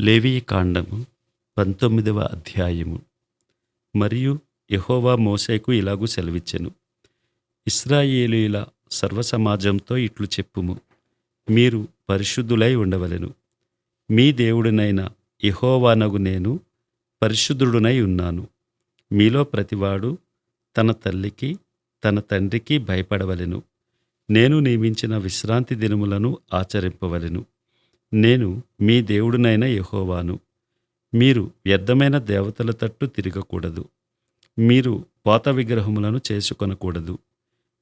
లేవీ కాండము పంతొమ్మిదవ అధ్యాయము. మరియు యహోవా మోసేకు ఇలాగూ సెలవిచ్చెను. ఇస్రాయేలీల సర్వసమాజంతో ఇట్లు చెప్పుము. మీరు పరిశుద్ధులై ఉండవలెను. మీ దేవుడినైన యహోవానగు నేను పరిశుద్ధుడునై ఉన్నాను. మీలో ప్రతివాడు తన తల్లికి తన తండ్రికి భయపడవలెను. నేను నియమించిన విశ్రాంతి దినములను ఆచరింపవలెను. నేను మీ దేవుడినైన యహోవాను. మీరు వ్యర్థమైన దేవతల తట్టు తిరగకూడదు. మీరు పోత విగ్రహములను చేసుకొనకూడదు.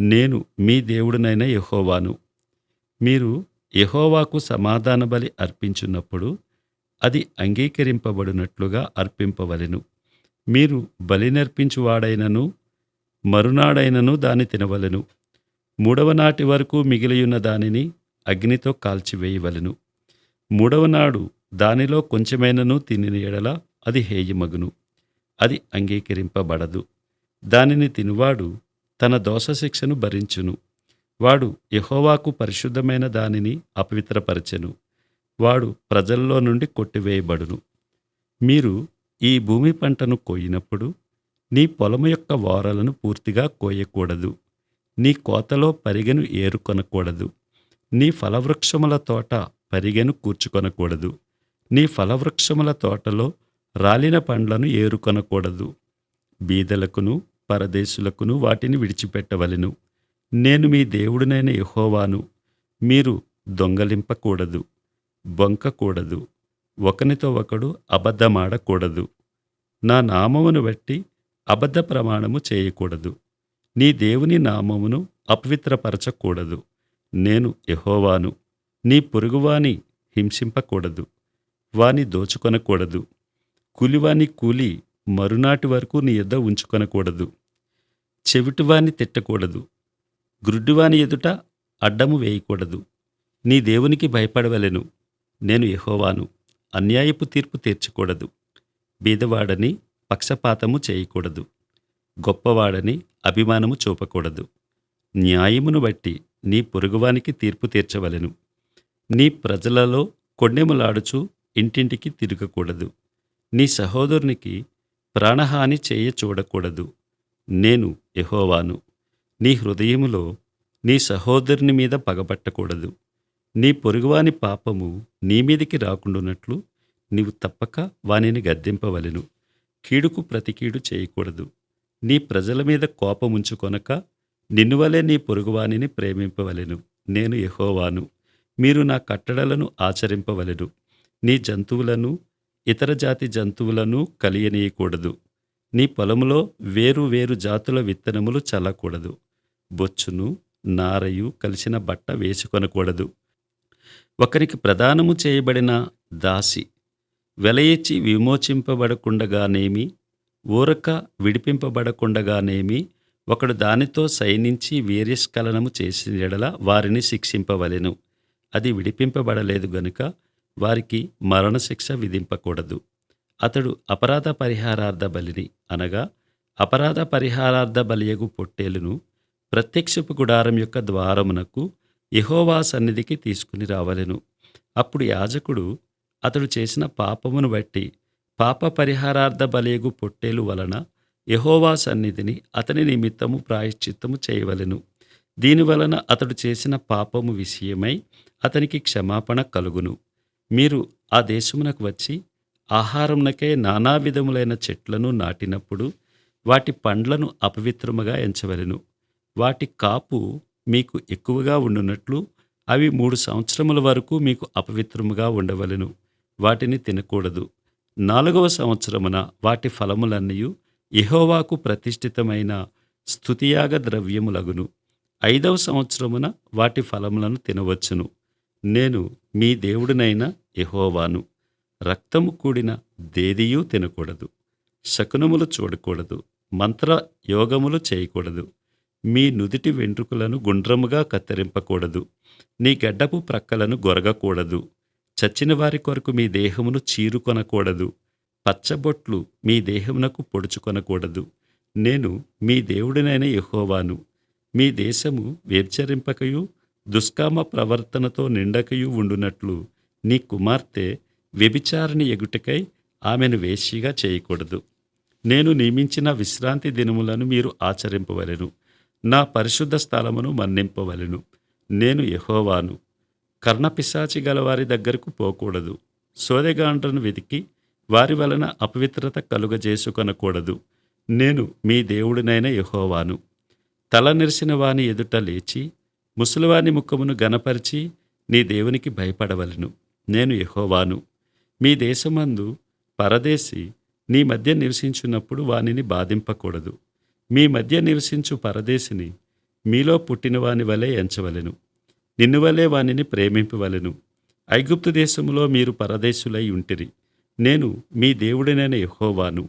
నేను మీ దేవుడినైన యహోవాను. మీరు యహోవాకు సమాధాన బలి అర్పించున్నప్పుడు అది అంగీకరింపబడినట్లుగా అర్పింపవలెను. మీరు బలి బలినర్పించువాడైనను మరునాడైనను దాన్ని తినవలెను. మూడవ నాటి వరకు మిగిలియున్న దానిని అగ్నితో కాల్చివేయవలెను. మూడవ నాడు దానిలో కొంచెమైనను తినిన ఎడల అది హేయమగును. అది అంగీకరింపబడదు. దానిని తినువాడు తన దోష శిక్షను భరించును. వాడు యహోవాకు పరిశుద్ధమైన దానిని అపవిత్రపరచెను. వాడు ప్రజల్లో నుండి కొట్టివేయబడును. మీరు ఈ భూమి పంటను కోయినప్పుడు నీ పొలము యొక్క వారలను పూర్తిగా కోయకూడదు. నీ కోతలో పరిగెను ఏరుకొనకూడదు. నీ ఫలవృక్షముల తోట పరిగెను కూర్చుకొనకూడదు. నీ ఫలవృక్షముల తోటలో రాలిన పండ్లను ఏరుకొనకూడదు. బీదలకును పరదేశులకును వాటిని విడిచిపెట్టవలెను. నేను మీ దేవుడినైన యహోవాను. మీరు దొంగలింపకూడదు బొంకకూడదు ఒకనితో ఒకడు అబద్ధమాడకూడదు. నా నామమును బట్టి అబద్ధ ప్రమాణము చేయకూడదు. నీ దేవుని నామమును అపవిత్రపరచకూడదు. నేను యహోవాను. నీ పొరుగువాని హింసింపకూడదు వాని దోచుకొనకూడదు కూలివాని కూలి మరునాటి వరకు నీ ఎద్ద ఉంచుకొనకూడదు చెవిటివాని తిట్టకూడదు గ్రుడ్డివాని ఎదుట అడ్డము వేయకూడదు. నీ దేవునికి భయపడవలెను నేను ఎహోవాను అన్యాయపు తీర్పు తీర్చకూడదు బీదవాడని పక్షపాతము చేయకూడదు గొప్పవాడని అభిమానము చూపకూడదు. న్యాయమును బట్టి నీ పొరుగువానికి తీర్పు తీర్చవలెను. నీ ప్రజలలో కొన్నెములాడుచు ఇంటింటికి తిరగకూడదు. నీ సహోదరునికి ప్రాణహాని చేయ చూడకూడదు. నేను ఎహోవాను నీ హృదయములో నీ సహోదరుని మీద పగబట్టకూడదు. నీ పొరుగువాని పాపము నీ మీదికి రాకుండునట్లు నీవు తప్పక వానిని గద్దింపవలెను. కీడుకు ప్రతికీడు చేయకూడదు. నీ ప్రజల మీద కోపముంచుకొనక నిన్నువలే నీ పొరుగువానిని ప్రేమింపవలెను. నేను ఎహోవాను మీరు నా కట్టడలను ఆచరింపవలెను. నీ జంతువులను ఇతర జాతి జంతువులను కలియనీయకూడదు. నీ పొలములో వేరు వేరు జాతుల విత్తనములు చల్లకూడదు. బొచ్చును నారయు కలిసిన బట్ట వేసుకొనకూడదు. ఒకరికి ప్రదానము చేయబడిన దాసి వెలయిచ్చి విమోచింపబడకుండగానేమి ఊరక విడిపింపబడకుండగానేమి ఒకడు దానితో సైనించి వీర్యస్ఖలనము చేసిన ఎడల వారిని శిక్షింపవలెను. అది విడిపింపబడలేదు గనుక వారికి మరణశిక్ష విధింపకూడదు. అతడు అపరాధ పరిహారార్థ బలిని అనగా అపరాధ పరిహారార్థ బలియగు పొట్టేలును ప్రత్యక్షపు గుడారం యొక్క ద్వారమునకు యహోవా సన్నిధికి తీసుకుని రావలెను. అప్పుడు యాజకుడు అతడు చేసిన పాపమును బట్టి పాప పరిహారార్థ బలియగు పొట్టేలు వలన యహోవా సన్నిధిని అతని నిమిత్తము ప్రాయశ్చిత్తము చేయవలెను. దీనివలన అతడు చేసిన పాపము విషయమై అతనికి క్షమాపణ కలుగును. మీరు ఆ దేశమునకు వచ్చి ఆహారమునకై నానా విధములైన చెట్లను నాటినప్పుడు వాటి పండ్లను అపవిత్రముగా ఎంచవలెను. వాటి కాపు మీకు ఎక్కువగా ఉండునట్లు అవి మూడు సంవత్సరముల వరకు మీకు అపవిత్రముగా ఉండవలెను. వాటిని తినకూడదు. నాలుగవ సంవత్సరమున వాటి ఫలములన్నయు ఇహోవాకు ప్రతిష్ఠితమైన స్థుతియాగ ద్రవ్యములగును. ఐదవ సంవత్సరమున వాటి ఫలములను తినవచ్చును. నేను మీ దేవుడినైన యహోవాను. రక్తము కూడిన దేదియూ తినకూడదు. శకునములు చూడకూడదు. మంత్ర యోగములు చేయకూడదు. మీ నుదిటి వెంట్రుకలను గుండ్రముగా కత్తిరింపకూడదు. నీ గడ్డపు ప్రక్కలను గొరగకూడదు. చచ్చిన వారి కొరకు మీ దేహమును చీరుకొనకూడదు. పచ్చబొట్లు మీ దేహమునకు పొడుచుకొనకూడదు. నేను మీ దేవుడినైన యహోవాను. మీ దేశము వ్యభిచరింపకయు దుష్కామ ప్రవర్తనతో నిండకయు ఉండునట్లు నీ కుమార్తె వ్యభిచారిణి ఎగుటకై ఆమెను వేశ్యగా చేయకూడదు. నేను నియమించిన విశ్రాంతి దినములను మీరు ఆచరింపవలను. నా పరిశుద్ధ స్థలమును మన్నింపవలెను. నేను యహోవాను. కర్ణపిశాచి గల వారి దగ్గరకు పోకూడదు. సోదెగాండ్రను వెతికి వారి వలన అపవిత్రత కలుగజేసుకొనకూడదు. నేను మీ దేవుడినైన యహోవాను. తల నిరిసిన వాని ఎదుట లేచి ముసలివాని ముఖమును గనపరిచి నీ దేవునికి భయపడవలను. నేను యహోవాను. మీ దేశమందు పరదేశి నీ మధ్య నివసించున్నప్పుడు వానిని బాధింపకూడదు. మీ మధ్య నివసించు పరదేశిని మీలో పుట్టిన వాని వలె ఎంచవలెను. నిన్ను వలె వానిని ప్రేమింపవలెను. ఐగుప్తు దేశంలో మీరు పరదేశులై ఉంటిరి. నేను మీ దేవుడినైన యహోవాను.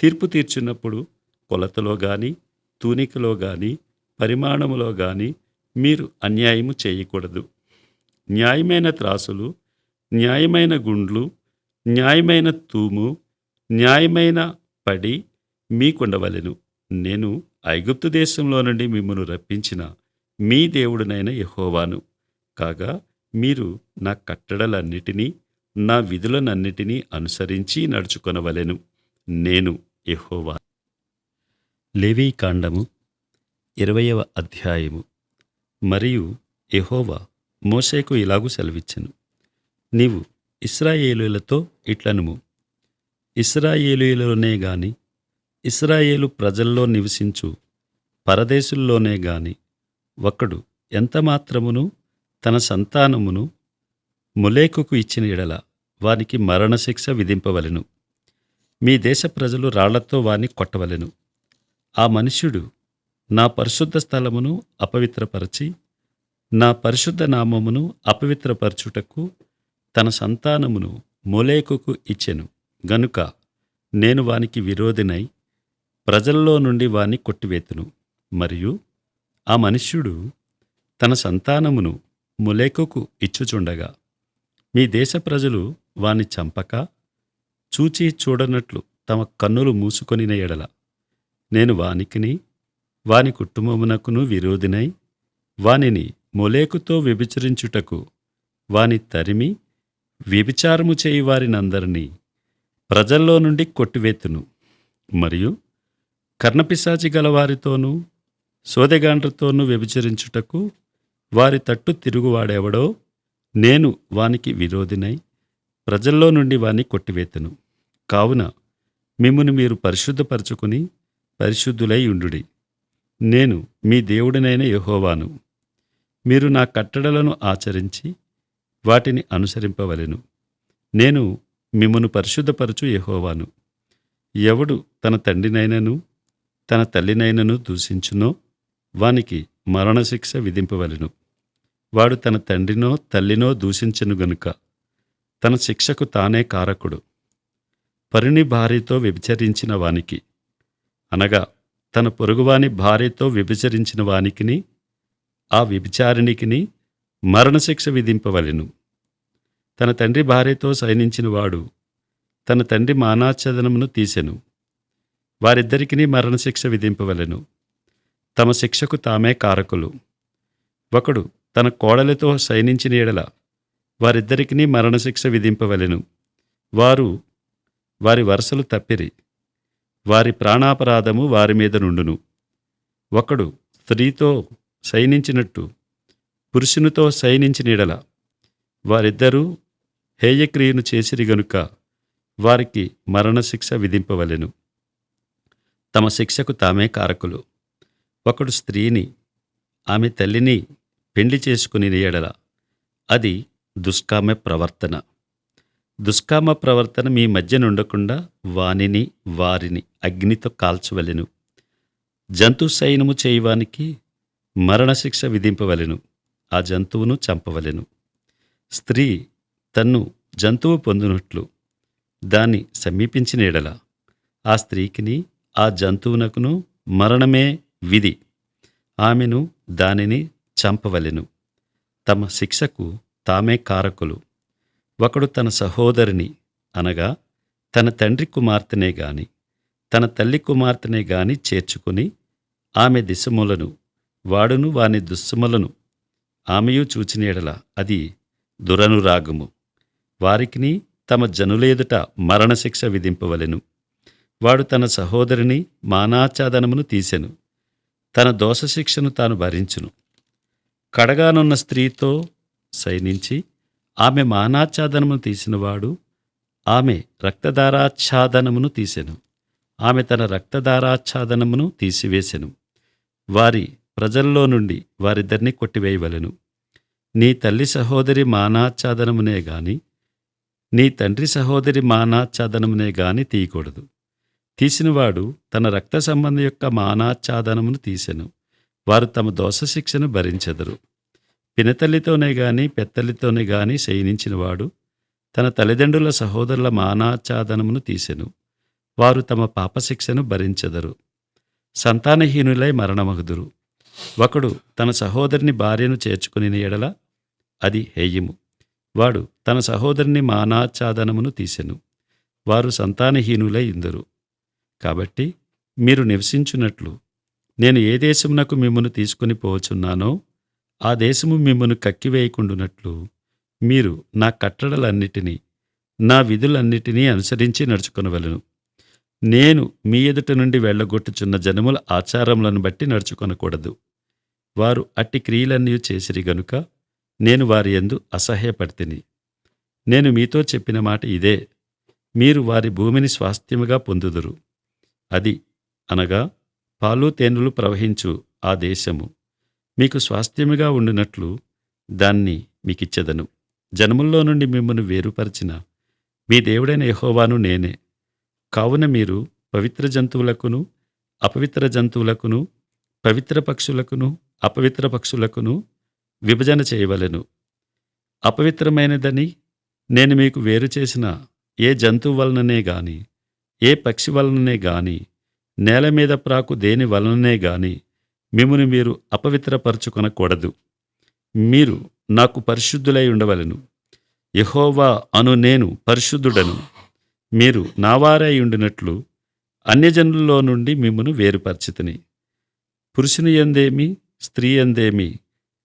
తీర్పు తీర్చున్నప్పుడు కొలతలో గాని తూనికలో గాని పరిమాణములో గాని మీరు అన్యాయము చేయకూడదు. న్యాయమైన త్రాసులు న్యాయమైన గుండ్లు న్యాయమైన తూము న్యాయమైన పడి మీకుండవలెను. నేను ఐగుప్తు దేశంలో నుండి మిమ్మను రప్పించిన మీ దేవుడినైన యహోవాను. కాగా మీరు నా కట్టడలన్నిటినీ నా విధులనన్నిటినీ అనుసరించి నడుచుకొనవలెను. నేను యహోవా. లేవీ కాండము ఇరవయవ అధ్యాయము. మరియు ఎహోవా మోషేకు ఇలాగు సెలవిచ్చెను. నీవు ఇస్రాయేలులతో ఇట్లనుము. ఇస్రాయేలులోనే గాని ఇస్రాయేలు ప్రజల్లో నివసించు పరదేశుల్లోనే గాని ఒకడు ఎంతమాత్రమును తన సంతానమును ములేకుకు ఇచ్చిన ఎడల వానికి మరణశిక్ష విధింపవలెను. మీ దేశ ప్రజలు రాళ్ళతో వాని కొట్టవలెను. ఆ మనుష్యుడు నా పరిశుద్ధ స్థలమును అపవిత్రపరచి నా పరిశుద్ధ నామమును అపవిత్రపరచుటకు తన సంతానమును మొలేకుకు ఇచ్చెను. గనుక నేను వానికి విరోధినై ప్రజల్లో నుండి వాని కొట్టివేతును. మరియు ఆ మనుష్యుడు తన సంతానమును మొలేకుకు ఇచ్చుచుండగా మీ దేశ ప్రజలు వాని చంపక చూచి చూడనట్లు తమ కన్నులు మూసుకొనిన ఎడల నేను వానికిని వాని కుటుంబమునకును విరోధినై వానిని మొలేకుతో వ్యభిచరించుటకు వాని తరిమి వ్యభిచారము చేయి వారినందరినీ ప్రజల్లో నుండి కొట్టివేతును. మరియు కర్ణపిశాచి గలవారితోనూ సోదెగాండ్రతోనూ వ్యభిచరించుటకు వారి తట్టు తిరుగువాడెవడో నేను వానికి విరోధినై ప్రజల్లో నుండి వాని కొట్టివేతును. కావున మిమ్మును మీరు పరిశుద్ధపరచుకుని పరిశుద్ధులై ఉండుడి. నేను మీ దేవుడినైన యహోవాను. మీరు నా కట్టడలను ఆచరించి వాటిని అనుసరింపవలెను. నేను మిమ్మను పరిశుద్ధపరచు యహోవాను. ఎవడు తన తండ్రినైనను తన తల్లినైనను దూషించునో వానికి మరణశిక్ష విధింపవలెను. వాడు తన తండ్రినో తల్లినో దూషించను గనుక తన శిక్షకు తానే కారకుడు. పరిణి భార్యతో వ్యభిచరించిన వానికి అనగా తన పొరుగువాని భార్యతో విభచరించిన వానికిని ఆ విభిచారిణికిని మరణశిక్ష విధింపవలెను. తన తండ్రి భార్యతో శయనించిన వాడు తన తండ్రి మానాఛదనమును తీసెను. వారిద్దరికిని మరణశిక్ష విధింపవలెను. తమ శిక్షకు తామే కారకులు. ఒకడు తన కోడలితో శయనించిన ఎడల వారిద్దరికిని మరణశిక్ష విధింపవలెను. వారు వారి వరుసలు తప్పిరి. వారి ప్రాణాపరాధము వారి మీద నుండును. ఒకడు స్త్రీతో శయనించినట్టు పురుషునితో శయనించిన నీడల. వారిద్దరూ హేయక్రియను చేసిరి గనుక వారికి మరణశిక్ష విధింపవలెను. తమ శిక్షకు తామే కారకులు. ఒకడు స్త్రీని ఆమె తల్లిని పెండ్లి చేసుకుని ఎడల అది దుష్కామె ప్రవర్తన. దుష్కామ ప్రవర్తన మీ మధ్య నుండకుండా వానిని వారిని అగ్నితో కాల్చవలెను. జంతు సైనము చేయవానికి మరణశిక్ష విధింపవలెను. ఆ జంతువును చంపవలెను. స్త్రీ తన్ను జంతువు పొందినట్లు దాన్ని సమీపించిన ఎడల ఆ స్త్రీకిని ఆ జంతువునకును మరణమే విధి. ఆమెను దానిని చంపవలెను. తమ శిక్షకు తామే కారకులు. ఒకడు తన సహోదరిని అనగా తన తండ్రి కుమార్తెనే గాని తన తల్లి కుమార్తెనే గాని చేర్చుకుని ఆమె దిశములను వాడును వాని దుస్సుములను ఆమెయు చూచినేడల అది దురనురాగము. వారికిని తమ జనులేదుట మరణశిక్ష విధింపవలెను. వాడు తన సహోదరిని మానాచాదనమును తీసెను. తన దోషశిక్షను తాను భరించును. కడగానున్న స్త్రీతో సైనించి ఆమె మానాచ్ఛాదనమును తీసినవాడు ఆమె రక్తధారాచ్ఛాదనమును తీసెను. ఆమె తన రక్తధారాచ్ఛాదనమును తీసివేసెను. వారి ప్రజల్లో నుండి వారిద్దరిని కొట్టివేయవలెను. నీ తల్లి సహోదరి మానాచ్ఛాదనమునే గాని నీ తండ్రి సహోదరి మానాచ్ఛాదనమునే గాని తీయకూడదు. తీసినవాడు తన రక్త సంబంధం యొక్క మానాచ్ఛాదనమును తీసెను. వారు తమ దోషశిక్షను భరించెదరు. పినతల్లితోనే గాని పెత్తల్లితోనే గాని శయనించినవాడు తన తల్లిదండ్రుల సహోదరుల మానాచాదనమును తీసెను. వారు తమ పాపశిక్షను భరించెదరు. సంతానహీనులై మరణమగుదురు. ఒకడు తన సహోదరిని భార్యను చేర్చుకుని ఎడల అది హేయము. వాడు తన సహోదరిని మానాచ్ఛాదనమును తీసెను. వారు సంతానహీనులై ఇందురు. కాబట్టి మీరు నివసించున్నట్లు నేను ఏ దేశమునకు మిమ్మను తీసుకుని పోవచున్నానో ఆ దేశము మిమ్మను కక్కివేయకుండునట్లు మీరు నా కట్టడలన్నిటినీ నా విధులన్నిటినీ అనుసరించి నడుచుకొనవలను. నేను మీ ఎదుట నుండి వెళ్ళగొట్టుచున్న జనముల ఆచారములను బట్టి నడుచుకొనకూడదు. వారు అట్టి క్రియలన్నీ చేసిరి గనుక నేను వారి యందు అసహ్యపడితిని. నేను మీతో చెప్పిన మాట ఇదే. మీరు వారి భూమిని స్వాస్థ్యముగా పొందుదురు. అది అనగా పాలు తేనెలు ప్రవహించు ఆ దేశము. మీకు స్వాస్థ్యముగా ఉండినట్లు దాన్ని మీకిచ్చెదను. జనముల్లో నుండి మిమ్మల్ని వేరుపరిచిన మీ దేవుడైన యహోవాను నేనే. కావున మీరు పవిత్ర జంతువులకును అపవిత్ర జంతువులకును పవిత్ర పక్షులకును అపవిత్ర పక్షులకును విభజన చేయవలెను. అపవిత్రమైనదని నేను మీకు వేరు చేసిన ఏ జంతువు వలననే గాని ఏ పక్షి వలననే గాని నేల మీద ప్రాకు దేని వలననే గాని మిమ్మల్ని మీరు అపవిత్రపరచుకొనకూడదు. మీరు నాకు పరిశుద్ధులై ఉండవలెను. యహోవా అను నేను పరిశుద్ధుడను. మీరు నావారై ఉండినట్లు అన్యజనుల్లో నుండి మిమ్మను వేరుపరచితిని. పురుషుని ఎందేమి స్త్రీ ఎందేమి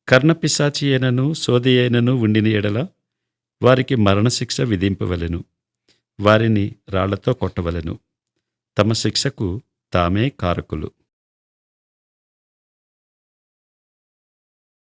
కర్ణపిశాచి అయినను సోది అయినను ఉండిన ఎడల వారికి మరణశిక్ష విధింపవలెను. వారిని రాళ్ళతో కొట్టవలెను. తమ శిక్షకు తామే కారకులు.